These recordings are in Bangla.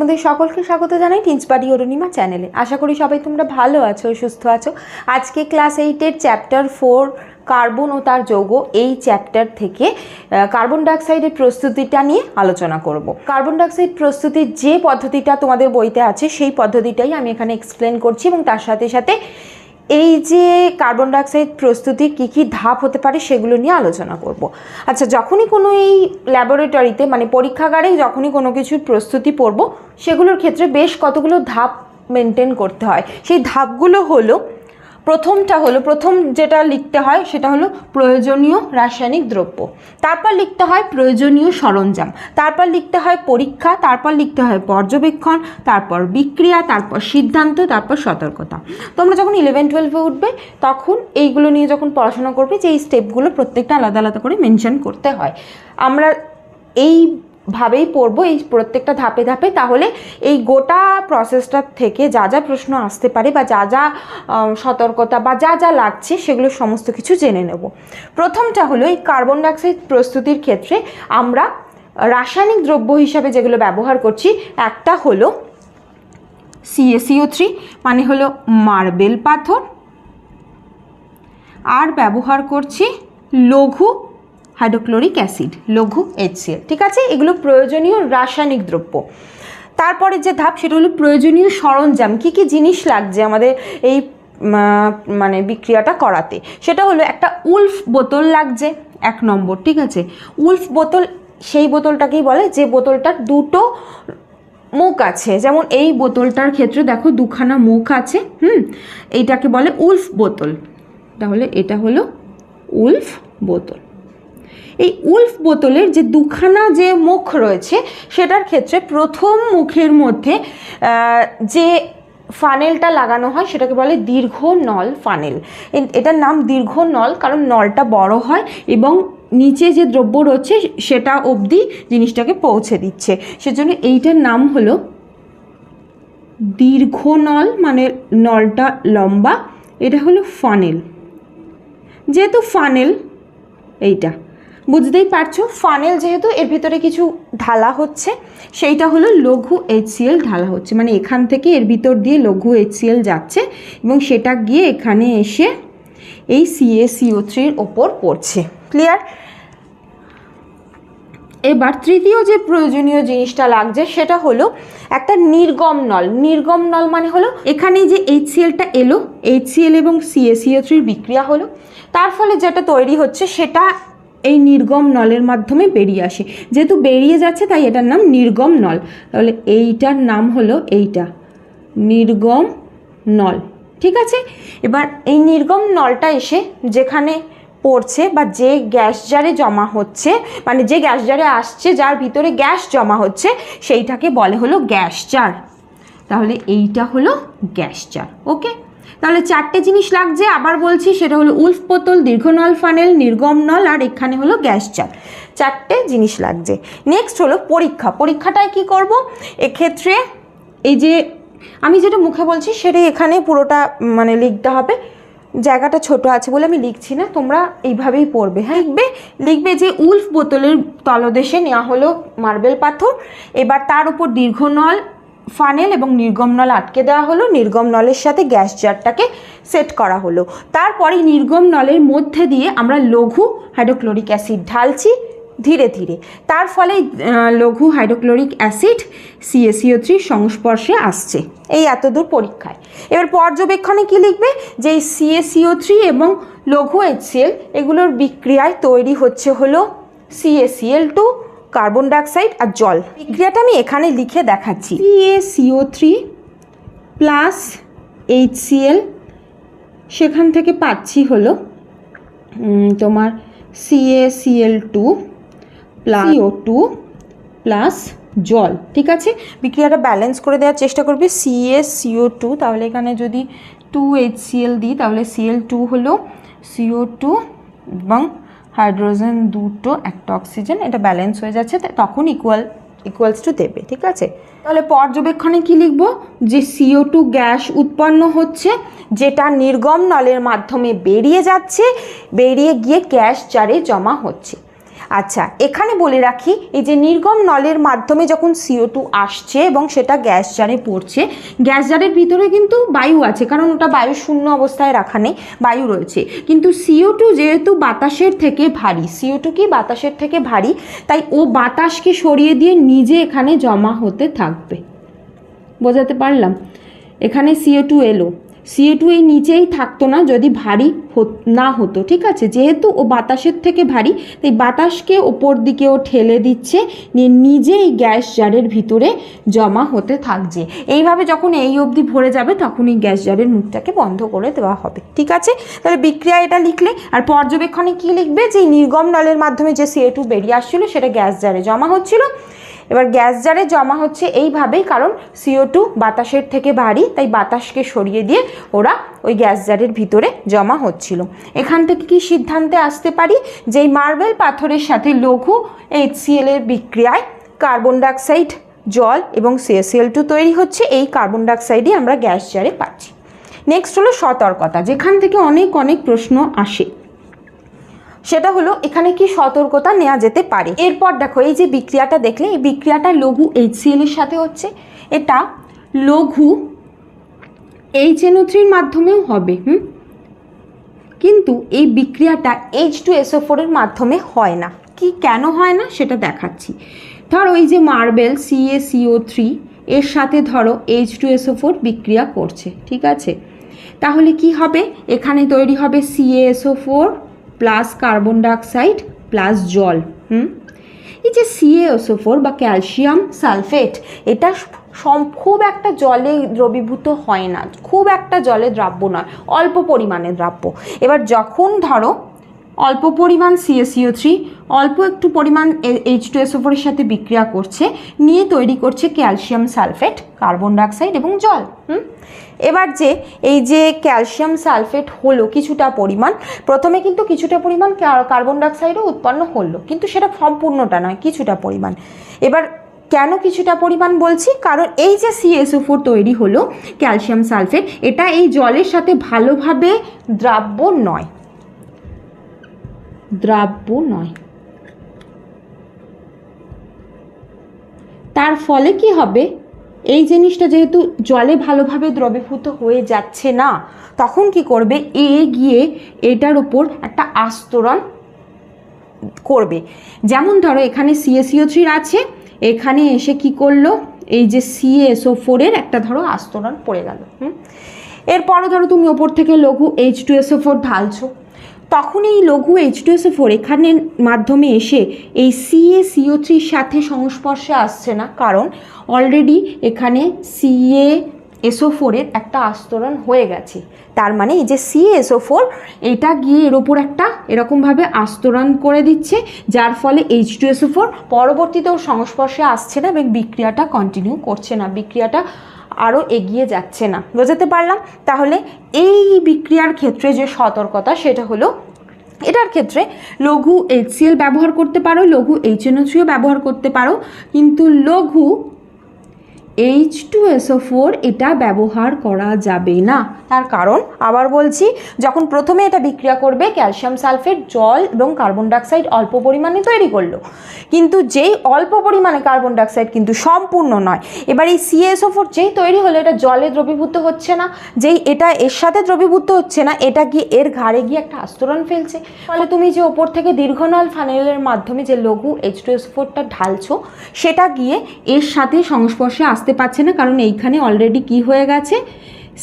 তোমাদের সকলকে স্বাগত জানাই টিন্সবাড়ি অরুণিমা চ্যানেলে। আশা করি সবাই তোমরা ভালো আছো, সুস্থ আছো। আজকে ক্লাস এইটের চ্যাপ্টার ফোর কার্বন ও তার যৌগ এই চ্যাপ্টার থেকে কার্বন ডাইঅক্সাইডের প্রস্তুতিটা নিয়ে আলোচনা করব। কার্বন ডাইঅক্সাইড প্রস্তুতির যে পদ্ধতিটা তোমাদের বইতে আছে, সেই পদ্ধতিটাই আমি এখানে এক্সপ্লেন করছি এবং তার সাথে সাথে এই যে কার্বন ডাইঅক্সাইড প্রস্তুতি কী কী ধাপ হতে পারে সেগুলো নিয়ে আলোচনা করব। আচ্ছা যখনই কোনো এই ল্যাবরেটরিতে মানে পরীক্ষাগারে যখনই কোনো কিছুর প্রস্তুতি পড়ব, সেগুলোর ক্ষেত্রে বেশ কতগুলো ধাপ মেনটেন করতে হয়। সেই ধাপগুলো হলো প্রথমটা হলো, প্রথম যেটা লিখতে হয় সেটা হলো প্রয়োজনীয় রাসায়নিক দ্রব্য। তারপর লিখতে হয় প্রয়োজনীয় সরঞ্জাম। তারপর লিখতে হয় পরীক্ষা, তারপর লিখতে হয় পর্যবেক্ষণ, তারপর বিক্রিয়া, তারপর সিদ্ধান্ত, তারপর সতর্কতা। তোমরা যখন ইলেভেন টুয়েলভে উঠবে, তখন এইগুলো নিয়ে যখন পড়াশোনা করবে, যে এই স্টেপগুলো প্রত্যেকটা আলাদা আলাদা করে মেনশন করতে হয়। আমরা এই ভাবেই পড়ব এই প্রত্যেকটা ধাপে ধাপে, তাহলে এই গোটা প্রসেসটার থেকে যা যা প্রশ্ন আসতে পারে বা যা যা সতর্কতা বা যা যা লাগছে সেগুলো সমস্ত কিছু জেনে নেব। প্রথমটা হলো এই কার্বন ডাইঅক্সাইড প্রস্তুতির ক্ষেত্রে আমরা রাসায়নিক দ্রব্য হিসাবে যেগুলো ব্যবহার করছি, একটা হলো সিএসিও থ্রি মানে হলো মার্বেল পাথর। আর ব্যবহার করছি লঘু হাইড্রোক্লোরিক অ্যাসিড, লঘু এইচসিএল ঠিক আছে? এগুলো প্রয়োজনীয় রাসায়নিক দ্রব্য। তারপরে যে ধাপ, সেটা হলো প্রয়োজনীয় সরঞ্জাম। কী কী জিনিস লাগছে আমাদের এই মানে বিক্রিয়াটা করাতে? সেটা হলো একটা উলফ বোতল লাগছে, এক নম্বর, ঠিক আছে? উলফ বোতল, সেই বোতলটাকেই বলে যে বোতলটার দুটো মুখ আছে। যেমন এই বোতলটার ক্ষেত্রে দেখো দুখানা মুখ আছে, হুম? এইটাকে বলে উলফ বোতল। তাহলে এটা হলো উলফ বোতল। এই উলফ বোতলের যে দুখানা যে মুখ রয়েছে, সেটার ক্ষেত্রে প্রথম মুখের মধ্যে যে ফানেলটা লাগানো হয়, সেটাকে বলে দীর্ঘ নল ফানেল। এটার নাম দীর্ঘ নল, কারণ নলটা বড় হয় এবং নিচে যে দ্রব্য রয়েছে, সেটা অবধি জিনিসটাকে পৌঁছে দিচ্ছে। সেজন্য এইটার নাম হলো দীর্ঘ নল মানে নলটা লম্বা। এটা হলো ফানেল। যেহেতু ফানেল, এইটা। বুঝতেই পারছ ফানেল যেহেতু এর ভিতরে কিছু ঢালা হচ্ছে, সেইটা হলো লঘু এইচসিএল ঢালা হচ্ছে। মানে এখান থেকে এর ভিতর দিয়ে লঘু এইচসিএল যাচ্ছে এবং সেটা গিয়ে এখানে এসে এই সিএসিও থ্রির ওপর পড়ছে। ক্লিয়ার এবার তৃতীয় যে প্রয়োজনীয় জিনিসটা লাগছে, সেটা হলো একটা নির্গম নল। নির্গম নল মানে হলো এখানে যে এইচসিএলটা এলো এইচসিএল এবং সিএসিও থ্রির বিক্রিয়া হলো। তার ফলে যেটা তৈরি হচ্ছে, সেটা এই নির্গম নলের মাধ্যমে বেরিয়ে আসে। যেহেতু বেরিয়ে যাচ্ছে, তাই এটার নাম নির্গম নল। তাহলে এইটার নাম হলো এইটা। নির্গম নল। ঠিক আছে? এবার এই নির্গম নলটা এসে যেখানে পড়ছে বা যে গ্যাস জারে জমা হচ্ছে মানে যে গ্যাস জারে আসছে, যার ভিতরে গ্যাস জমা হচ্ছে, সেইটাকে বলে হলো গ্যাস জার। তাহলে এইটা হলো গ্যাস জার। ওকে? তাহলে চারটে জিনিস লাগছে, আবার বলছি সেটা হলো উলফ বোতল দীর্ঘনল ফানেল, নির্গম নল, আর এখানে হলো গ্যাস জার চারটে জিনিস লাগছে। নেক্সট হলো পরীক্ষা। পরীক্ষাটায় কি করব? এক্ষেত্রে এই যে আমি যেটা মুখে বলছি, সেটাই এখানে পুরোটা মানে লিখতে হবে। জায়গাটা ছোট আছে বলে আমি লিখছি না, তোমরা এইভাবেই পড়বে। হ্যাঁ লিখবে? লিখবে যে উলফ বোতলের তলদেশে নেওয়া হলো মার্বেল পাথর, এবার তার উপর দীর্ঘনল ফানেল এবং নির্গম নল আটকে দেওয়া হলো। নির্গম নলের সাথে গ্যাস জারটাকে সেট করা হলো। তারপরে নির্গম নলের মধ্যে দিয়ে আমরা লঘু হাইড্রোক্লোরিক অ্যাসিড ঢালছি ধীরে ধীরে। তার ফলে লঘু হাইড্রোক্লোরিক অ্যাসিড সিএসিও থ্রির সংস্পর্শে আসছে এই এতদূর পরীক্ষায়। এবার পর্যবেক্ষণে কি লিখবে? যে সিএসিও থ্রি এবং লঘু এইচসিএল এগুলোর বিক্রিয়ায় তৈরি হচ্ছে হলো সিএসিএল টু কার্বন ডাইঅক্সাইড আর জল। বিক্রিয়াটা আমি এখানে লিখে দেখাচ্ছি। সিএসিও থ্রি প্লাস এইচসিএল সেখান থেকে পাচ্ছি হলো তোমার CACL two plus CO two plus জল ঠিক আছে? বিক্রিয়াটা ব্যালেন্স করে দেওয়ার চেষ্টা করবে সিএস সিও টু তাহলে এখানে যদি টু এইচ সিএল দিই তাহলে সিএল টু হলো সিও টু এবং হাইড্রোজেন দুটো, একটা অক্সিজেন, এটা ব্যালেন্স হয়ে যাচ্ছে তখন ইকুয়াল ইকুয়ালস টু দেবে, ঠিক আছে? তাহলে পর্যবেক্ষণে কি লিখব? যে সিও টু গ্যাস উৎপন্ন হচ্ছে, যেটা নির্গম নলের মাধ্যমে বেরিয়ে যাচ্ছে, বেরিয়ে গিয়ে গ্যাস চারে জমা হচ্ছে। আচ্ছা এখানে বলে রাখি, এই যে নির্গম নলের মাধ্যমে যখন সিও টু আসছে এবং সেটা গ্যাস জারে পড়ছে, গ্যাস জারের ভিতরে কিন্তু বায়ু আছে, কারণ ওটা বায়ু শূন্য অবস্থায় রাখা নেই, বায়ু রয়েছে। কিন্তু সিও টু যেহেতু বাতাসের থেকে ভারী সিও টু কি বাতাসের থেকে ভারী, তাই ও বাতাসকে সরিয়ে দিয়ে নিজে এখানে জমা হতে থাকবে। বোঝাতে পারলাম? এখানে সিও টু এলো। সিও টু এই নিচেই থাকতো না যদি ভারী না হতো, ঠিক আছে? যেহেতু ও বাতাসের থেকে ভারী, তাই বাতাসকে ওপর দিকে ও ঠেলে দিচ্ছে, নিয়ে নিজে এই গ্যাস জারের ভিতরে জমা হতে থাকছে। এইভাবে যখন এই অবধি ভরে যাবে তখন এই গ্যাস জারের মুখটাকে বন্ধ করে দেওয়া হবে, ঠিক আছে? তাহলে বিক্রিয়া এটা লিখলে, আর পর্যবেক্ষণে কি লিখবে? যে নির্গম নলের মাধ্যমে যে সিএ টু বেরিয়ে আসছিল, সেটা গ্যাস জারে জমা হচ্ছিল। এবার গ্যাস জারে জমা হচ্ছে এইভাবেই, কারণ সিও টু বাতাসের থেকে ভারী, তাই বাতাসকে সরিয়ে দিয়ে ওরা ওই গ্যাস জারের ভিতরে জমা হচ্ছিল। এখান থেকে কি সিদ্ধান্তে আসতে পারি? যে মার্বেল পাথরের সাথে লঘু এইচসিএল এর বিক্রিয়ায় কার্বন ডাইঅক্সাইড, জল এবং সিএসিএল টু তৈরি হচ্ছে, এই কার্বন ডাইঅক্সাইডই আমরা গ্যাস জারে পাচ্ছি। নেক্সট হলো সতর্কতা, যেখান থেকে অনেক অনেক প্রশ্ন আসে। সেটা হলো এখানে কি সতর্কতা নেওয়া যেতে পারে। এরপর দেখো, এই যে বিক্রিয়াটা দেখলে, এই বিক্রিয়াটা লঘু এইচসিএল এর সাথে হচ্ছে। এটা লঘু এইচ এন থ্রির মাধ্যমেও হবে, হুম? কিন্তু এই বিক্রিয়াটা এইচ টু এসও ফোরের মাধ্যমে হয় না। কি কেন হয় না? সেটা দেখাচ্ছি। ধরো, এই যে মার্বেল সিএ সিও থ্রি এর সাথে ধরো এইচ টু এসও ফোর বিক্রিয়া করছে, ঠিক আছে? তাহলে কি হবে? এখানে তৈরি হবে CSO four plus carbon dioxide plus জল, হুম? এই যে সিএসোফোর বা ক্যালসিয়াম সালফেট এটা খুব একটা জলে দ্রবীভূত হয় না, খুব একটা জলে দ্রাব্য নয়, অল্প পরিমাণে দ্রাব্য। এবার যখন ধরো অল্প পরিমাণ সিএসিও থ্রি অল্প একটু পরিমাণ এইচ টু এস ওপরের সাথে বিক্রিয়া করছে, নিয়ে তৈরি করছে ক্যালসিয়াম সালফেট কার্বন ডাইঅক্সাইড এবং জল এবার যে এই যে ক্যালসিয়াম সালফেট হলো কিছুটা পরিমাণ, প্রথমে কিন্তু কিছুটা পরিমাণ কার্বন ডাইঅক্সাইডও উৎপন্ন হলো, কিন্তু সেটা সম্পূর্ণটা নয়, কিছুটা পরিমাণ। এবার কেন কিছুটা পরিমাণ বলছি? কারণ এই যে সিএসও ফোর তৈরি হলো ক্যালসিয়াম সালফেট এটা এই জলের সাথে ভালোভাবে দ্রাব্য নয়। দ্রাব্য নয়। তার ফলে কি হবে? এই জিনিসটা যেহেতু জলে ভালোভাবে দ্রবীভূত হয়ে যাচ্ছে না, তখন কি করবে? এ গিয়ে এটার উপর একটা আস্তরণ করবে। যেমন ধরো, এখানে সিএসিও থ্রির আছে, এখানে এসে কি করল? এই যে সিএসও ফোরের একটা ধরো আস্তরণ পড়ে গেল, হুম? এরপরও ধরো তুমি ওপর থেকে লঘু এইচ টু এসও ফোর ঢালছো। তখন এই লঘু এইচ টু এসও ফোর এখানের মাধ্যমে এসে এই সিএ সিও থ্রির সাথে সংস্পর্শে আসছে না। কারণ অলরেডি এখানে সিএ এসও ফোরের একটা আস্তরণ হয়ে গেছে। তার মানে এই যে সিএসও ফোর এটা গিয়ে এর ওপর একটা এরকমভাবে আস্তরণ করে দিচ্ছে, যার ফলে এইচ টু এসও ফোর পরবর্তীতেও সংস্পর্শে আসছে না এবং বিক্রিয়াটা কন্টিনিউ করছে না, বিক্রিয়াটা আরও এগিয়ে যাচ্ছে না। বোঝাতে পারলাম? তাহলে এই বিক্রিয়ার ক্ষেত্রে যে সতর্কতা, সেটা হলো এটার ক্ষেত্রে লঘু এইচসিএল ব্যবহার করতে পারো, লঘু এইচএনও ব্যবহার করতে পারো, কিন্তু লঘু এইচ টু এসও ফোর এটা ব্যবহার করা যাবে না। তার কারণ, আবার বলছি, যখন প্রথমে এটা বিক্রিয়া করবে, ক্যালসিয়াম সালফেট, জল এবং কার্বন ডাইঅক্সাইড অল্প পরিমাণে তৈরি করল। কিন্তু যেই অল্প পরিমাণে কার্বন ডাইঅক্সাইড কিন্তু সম্পূর্ণ নয়। এবার এই সিএসও ফোর যেই তৈরি হলো, এটা জলে দ্রবীভূত হচ্ছে না। যেই এটা এর সাথে দ্রবীভূত হচ্ছে না, এটা গিয়ে এর ঘাড়ে গিয়ে একটা আস্তরণ ফেলছে। ফলে তুমি যে ওপর থেকে দীর্ঘনল ফানেলের মাধ্যমে যে লঘু এইচ টু এস ফোরটা ঢালছো, সেটা গিয়ে এর সাথে সংস্পর্শে আসতে পারছে না, কারণ এইখানে অলরেডি কি হয়ে গেছে?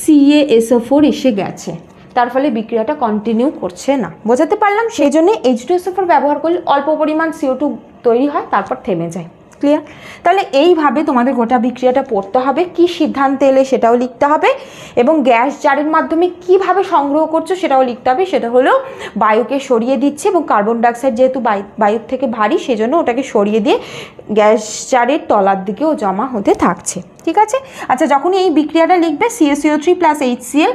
সিএএসও ফোর এসে গেছে। তার ফলে বিক্রিয়াটা কন্টিনিউ করছে না। বোঝাতে পারলাম, সেই জন্য এইচ টু এসও ফোর ব্যবহার করলে অল্প পরিমাণ সিও টু তৈরি হয়, তারপর থেমে যায়। ক্লিয়ার তাহলে এইভাবে তোমাদের গোটা বিক্রিয়াটা পড়তে হবে, কি সিদ্ধান্তে এলে সেটাও লিখতে হবে এবং গ্যাস জারের মাধ্যমে কীভাবে সংগ্রহ করছ সেটাও লিখতে হবে, সেটা হলো বায়ুকে সরিয়ে দিচ্ছে এবং কার্বন ডাইঅক্সাইড যেহেতু বায়ু, বায়ুর থেকে ভারী, সেজন্য ওটাকে সরিয়ে দিয়ে গ্যাস জারের তলার দিকেও জমা হতে থাকছে। ঠিক আছে? আচ্ছা যখনই এই বিক্রিয়াটা লিখবে CACO three plus H CL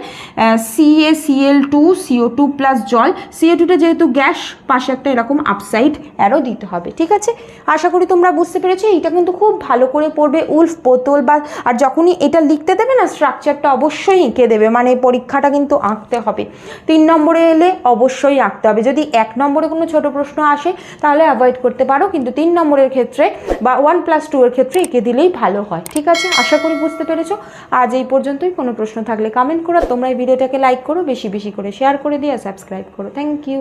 CACL two CO two plus জল সিও টুটা যেহেতু গ্যাস, পাশে একটা এরকম আপসাইড অ্যারো দিতে হবে, ঠিক আছে? আশা করি তোমরা বুঝতে পেরেছ, এইটা কিন্তু খুব ভালো করে পড়বে উল্ফ বোতল বা, আর যখনই এটা লিখতে দেবে না স্ট্রাকচারটা অবশ্যই এঁকে দেবে মানে পরীক্ষাটা কিন্তু আঁকতে হবে। তিন নম্বরে এলে অবশ্যই আঁকতে হবে, যদি এক নম্বরে কোনো ছোট প্রশ্ন আসে, তাহলে অ্যাভয়েড করতে পারো, কিন্তু তিন নম্বরের ক্ষেত্রে বা ওয়ান প্লাস টু এর ক্ষেত্রে এঁকে দিলেই ভালো হয়, ঠিক আছে? আশা করি বুঝতে পেরেছ। আজ এই পর্যন্তই। কোনো প্রশ্ন থাকলে কমেন্ট করো। তোমরা এই ভিডিওটাকে লাইক করো, বেশি বেশি করে শেয়ার করে দিয়ে সাবস্ক্রাইব করো। Thank you